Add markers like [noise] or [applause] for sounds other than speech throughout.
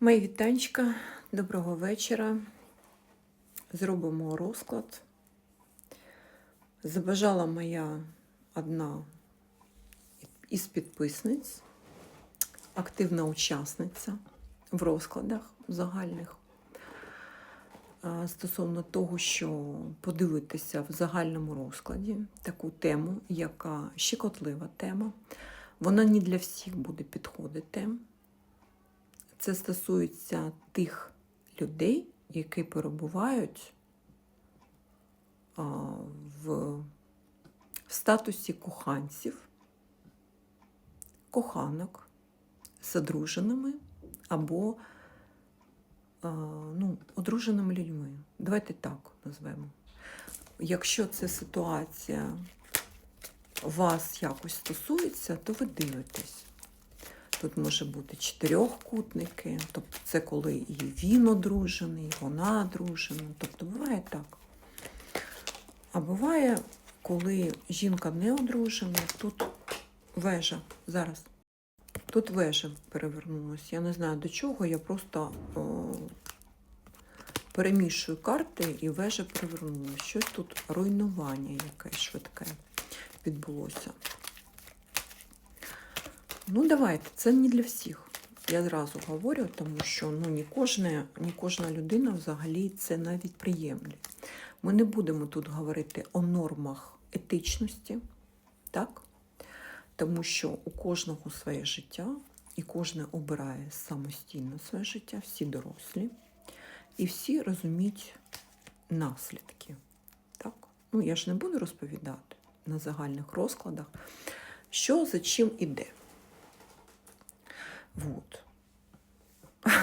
Мої вітанчика, доброго вечора. Зробимо розклад. Забажала моя одна із підписниць, активна учасниця в розкладах загальних. Стосовно того, що подивитися в загальному розкладі таку тему, яка щекотлива тема. Вона не для всіх буде підходити. Це стосується тих людей, які перебувають в, статусі коханців, коханок з одруженими або ну, одруженими людьми. Давайте так назвемо. Якщо ця ситуація вас якось стосується, то ви дивитесь. Тут може бути чотирьохкутники, тобто це коли і він одружений, і вона одружена. Тобто буває так. А буває, коли жінка не одружена, тут вежа. Зараз. Тут вежа перевернулась. Я не знаю до чого, я просто о, перемішую карти і вежа перевернулася. Щось тут руйнування якесь швидке відбулося. Ну, давайте, це не для всіх. Я зразу говорю, тому що ну, не, кожна, не кожна людина взагалі це навіть приємлять. Ми не будемо тут говорити о нормах етичності, так? тому що у кожного своє життя, і кожен обирає самостійно своє життя, всі дорослі, і всі розуміють наслідки. Так? Ну, я ж не буду розповідати на загальних розкладах, що за чим іде. Вот. [laughs]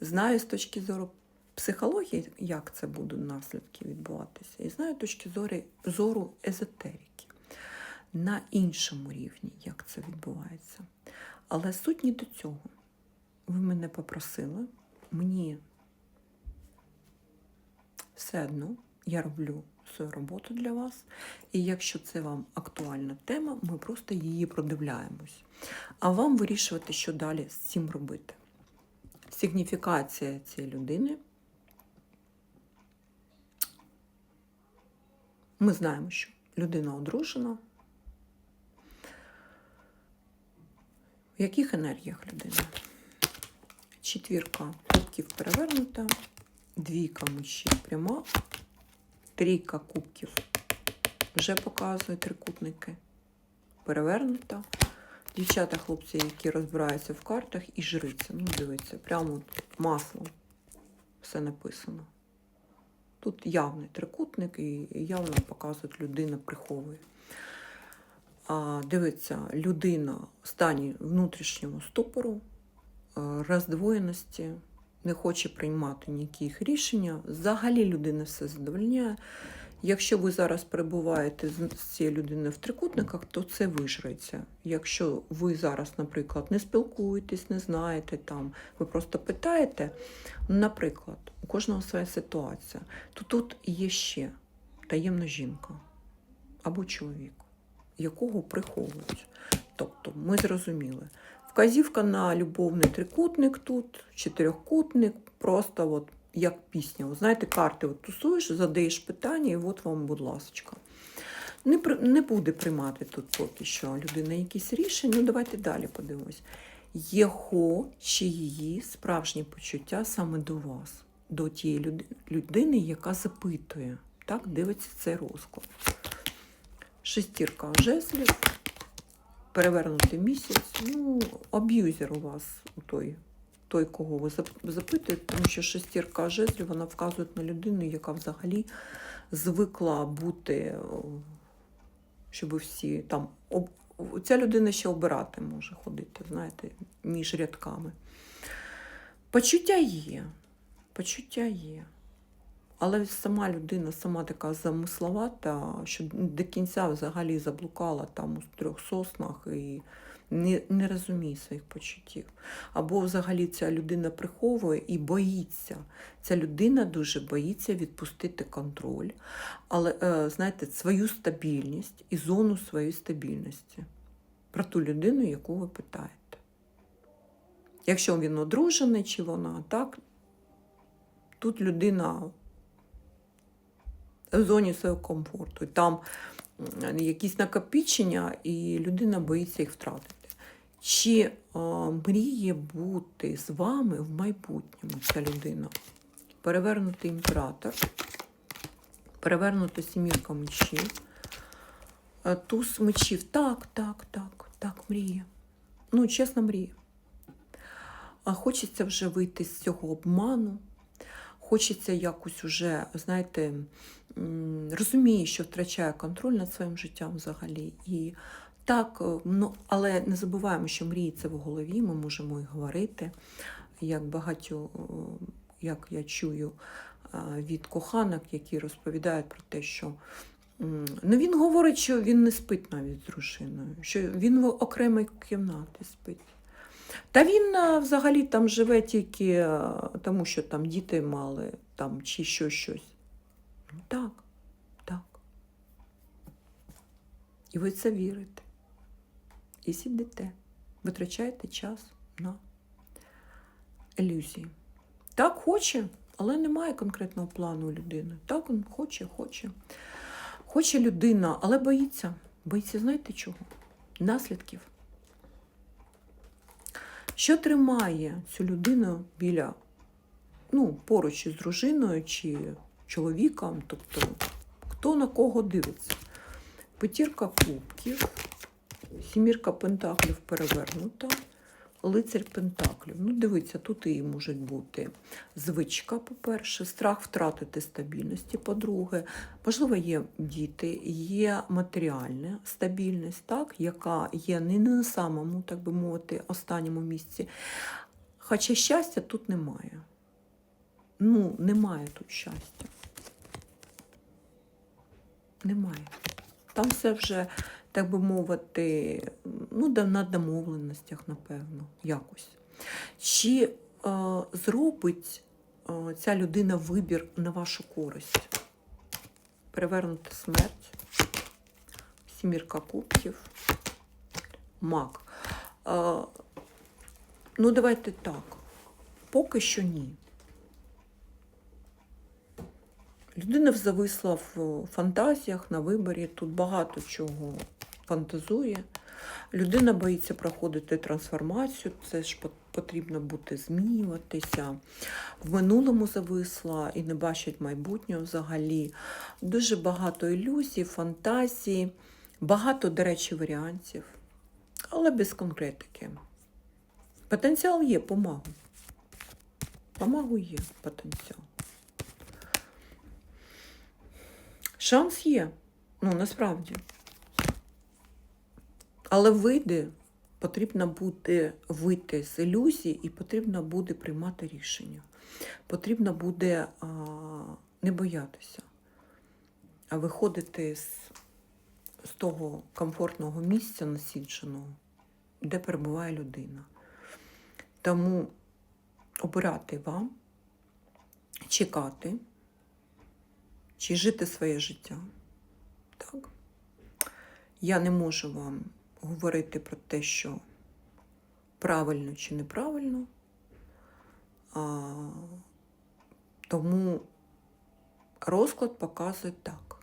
Знаю з точки зору психології, як це будуть наслідки відбуватися, і знаю з точки зору, зору езотерики на іншому рівні, як це відбувається. Але суть не до цього. Ви мене попросили, мені все одно я роблю свою роботу для вас. І якщо це вам актуальна тема, ми просто її продивляємось. А вам вирішувати, що далі з цим робити. Сигніфікація цієї людини. Ми знаємо, що людина одружена. В яких енергіях людина? Четвірка кубків перевернута, двійка мужчин пряма, трійка кубків вже показує трикутники. Перевернута. Дівчата, хлопці, які розбираються в картах, і жриця. Ну, дивіться, прямо от маслом все написано. Тут явний трикутник і явно показують, людина приховує. А, Дивиться, людина в стані внутрішнього ступору, е, роздвоєності, не хоче приймати ніяких рішення. Взагалі людина все задовольняє. Якщо ви зараз перебуваєте з цією людиною в трикутниках, то це вижреться. Якщо ви зараз, наприклад, не спілкуєтесь, не знаєте там, ви просто питаєте, наприклад, у кожного своя ситуація, то тут є ще таємна жінка або чоловік, якого приховують. Тобто ми зрозуміли. Вказівка на любовний трикутник тут, чотирьохкутник, просто от як пісня. Ви знаєте, карти от тусуєш, задаєш питання, і от вам, будь ласка. Не, не буде приймати тут поки що людина якісь рішення. Ну, давайте далі подивимось. Його чи її справжні почуття саме до вас, до тієї людини, яка запитує, так, дивиться цей розклад. Шестірка жезлів, перевернутий місяць. Ну, аб'юзер у вас у той, той, кого ви запитуєте, тому що шестірка жезлів вона вказує на людину, яка взагалі звикла бути, щоб всі там. об- Ця людина ще обирати може ходити, знаєте, між рядками. Почуття є. Почуття є. Але сама людина, сама така замисловата, що до кінця взагалі заблукала там у трьох соснах і не, не розуміє своїх почуттів. Або взагалі ця людина приховує і боїться. Ця людина дуже боїться відпустити контроль, але, е, знаєте, свою стабільність і зону своєї стабільності. Про ту людину, яку ви питаєте. Якщо він одружений чи вона, так, тут людина в зоні свого комфорту. Там якісь накопичення, і людина боїться їх втратити. Чи е, мріє бути з вами в майбутньому ця людина? Перевернутий імператор, перевернута сімірка мечів, е, туз мечів. Так, так, так, так, мріє. Ну, чесно, мріє. А хочеться вже вийти з цього обману. Хочеться якось уже, знаєте, розуміє, що втрачає контроль над своїм життям взагалі. І так, е, ну, але не забуваємо, що мрії це в голові, ми можемо і говорити. Як багато, е, як я чую е, від коханок, які розповідають про те, що ну, він говорить, що він не спить навіть з дружиною, що він в окремій кімнаті спить. Та він взагалі там живе тільки тому, що там діти мали там, чи що щось. Ну так, так. І ви це вірите. І сидите, витрачаєте час на ілюзії. Так хоче, але немає конкретного плану у людини. Так він хоче, хоче. Хоче людина, але боїться. Боїться, знаєте чого? Наслідків. Що тримає цю людину біля, ну, поруч із дружиною чи чоловіком, тобто хто на кого дивиться? П'ятірка кубків, сімірка пентаклів перевернута, лицар пентаклів. Ну, дивіться, тут і можуть бути звичка, по-перше, страх втратити стабільності, по-друге, можливо, є діти, є матеріальна стабільність, так, яка є не на самому, так би мовити, останньому місці. Хоча щастя тут немає. Ну, немає тут щастя. Немає. Там все вже, так би мовити, ну, на домовленостях, напевно, якось. Чи е, зробить е, ця людина вибір на вашу користь? Перевернути смерть, сімірка кубків, мак. Е, ну, давайте так. Поки що ні. Людина зависла в фантазіях на виборі, тут багато чого фантазує. Людина боїться проходити трансформацію, це ж потрібно бути змінюватися. В минулому зависла і не бачить майбутнього взагалі. Дуже багато ілюзій, фантазій, багато, до речі, варіантів, але без конкретики. Потенціал є, помагу. Помагу є потенціал. Шанс є, ну насправді. Але вийде, потрібно буде вийти з ілюзії і потрібно буде приймати рішення. Потрібно буде а, не боятися, а виходити з, з того комфортного місця насідженого, де перебуває людина. Тому обирати вам, чекати чи жити своє життя. Так? Я не можу вам говорити про те, що правильно чи неправильно. А, тому розклад показує так.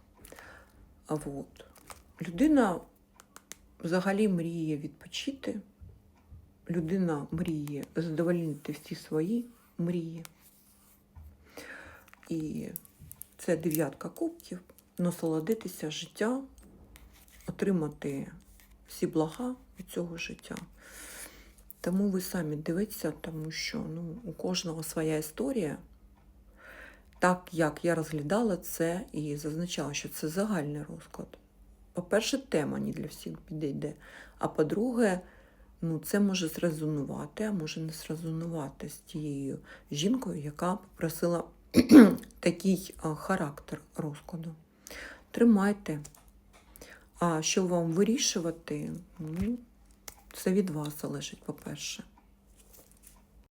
А от. Людина взагалі мріє відпочити, людина мріє задовольнити всі свої мрії. І це дев'ятка кубків, насолодитися життя, отримати всі блага від цього життя. Тому ви самі дивіться, тому що ну, у кожного своя історія. Так як я розглядала це і зазначала, що це загальний розклад. По-перше, тема не для всіх підійде. А по-друге, ну, це може зрезонувати, а може не зрезонувати з тією жінкою, яка попросила [clears throat] такий характер розкладу. Тримайте. А що вам вирішувати, ну, це від вас залежить, по-перше.